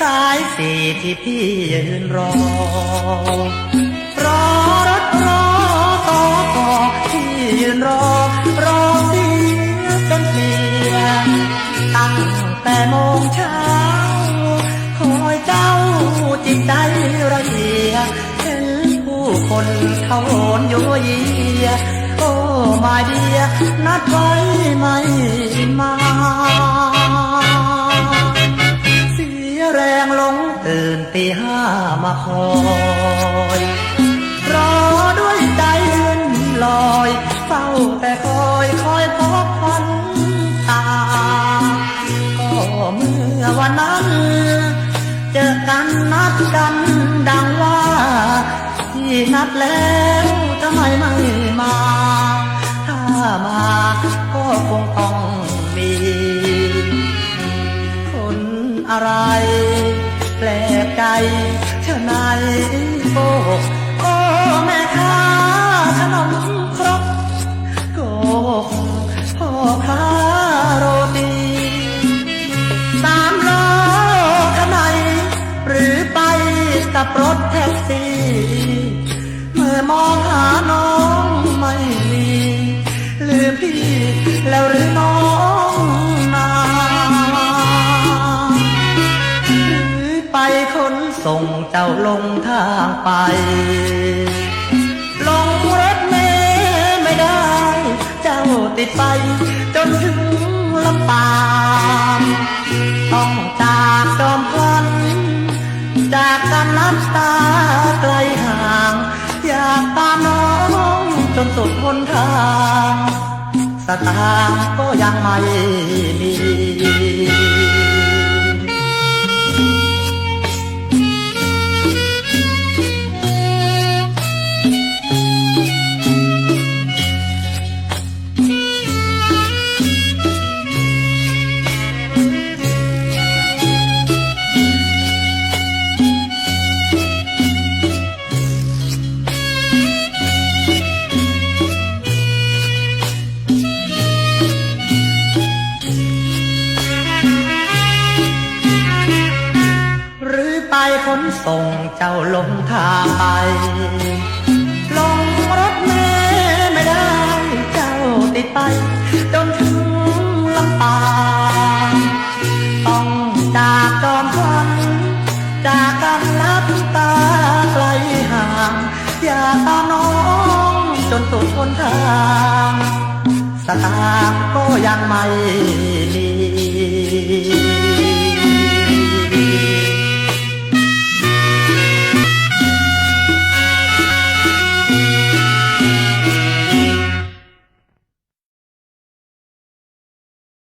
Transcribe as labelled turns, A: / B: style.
A: สายสี่ที่พี่ยืนรอ รอรถรอต่อต่อที่ยืนรอ รอเสียเป็นเพียตั้งแต่โมงเช้าคอยเจ้าจิตใจระเอียเห็นผู้คนเขาโอนโยเยียโอ้มาเดียนัดไว้ไม่มา ตีห้ามาคอยรอด้วยใจเลื่อนลอยเฝ้าแต่คอยคอยพบควันตา ก็เมื่อวันนั้น เจอกันนัดกันดังว่าที่นัดแล้วทำไมไม่มา ถ้ามาก็คงต้องมี คนอะไร ใจเท่าไหนโกหกโอ้แม่ค้าขนมครกโกหกพ่อค้าโรตีสามล้อขนไหนหรือไปกับรถแท็กซี่เมื่อมองหาน้องไม่มีลืมพี่แล้วหรือน้อง งเจ้าลงทางไป ลงรถเมล์ไม่ได้ เจ้าติดไป จนถึงลำปางต้องจากจอมพลัน จากกันน้ำตาไกลห่าง อยากตามน้องจนสุดหนทาง สตางค์ก็ยังไม่มี รือไปขนส่งเจ้าลงทางไป ลงรถเมล์ไม่ได้เจ้าติดไป จนถึงลำปางต้องจากจอมพลันจากกันลับตาไกลห่าง อย่าตาน้องจนสุดหนทาง สตางก็ยังไม่มี